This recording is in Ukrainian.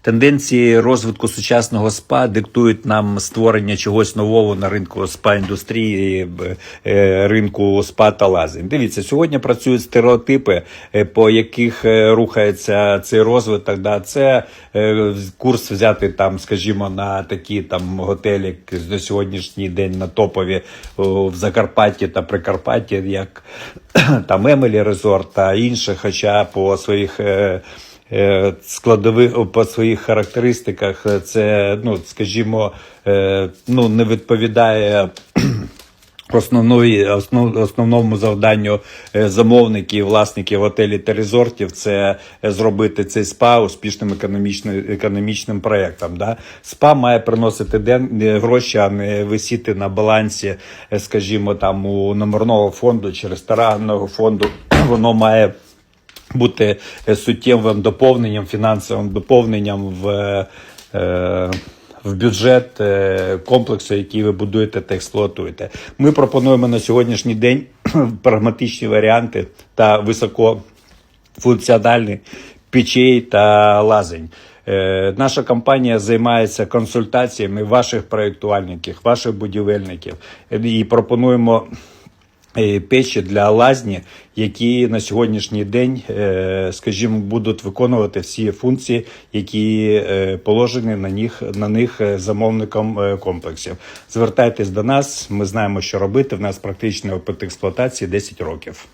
Тенденції розвитку сучасного СПА диктують нам створення чогось нового на ринку спа індустрії, е, ринку спа та лазень. Дивіться, сьогодні працюють стереотипи, е, по яких е, рухається цей розвиток. Да, це е, курс взяти там, скажімо, на такі там готелі, на сьогоднішній день на топові в Закарпатті та Прикарпатті, як там Емелі Резорт та інші, хоча по своїх. Е, складових по своїх характеристиках е, це, ну скажімо, е, ну не відповідає. Основної, основ, основному завданню замовників, власників готелів та резортів це зробити цей спа успішним економічним, економічним проєктом. Да? Спа має приносити ден, гроші, а не висіти на балансі, скажімо, там у номерного фонду чи ресторанного фонду. Воно має бути е, суттєвим доповненням, фінансовим доповненням в, е, в бюджет е, комплексу, який ви будуєте та експлуатуєте. Ми пропонуємо на сьогоднішній день прагматичні варіанти та високофункціональні печей та лазень. Е, Наша компанія займається консультаціями ваших проєктувальників, ваших будівельників Е, і пропонуємо е, печі для лазні, які на сьогоднішній день, е, скажімо, будуть виконувати всі функції, які е, положені на них, на них е, замовником е, комплексів. Звертайтесь до нас, ми знаємо, що робити. В нас практичний опит експлуатації 10 років.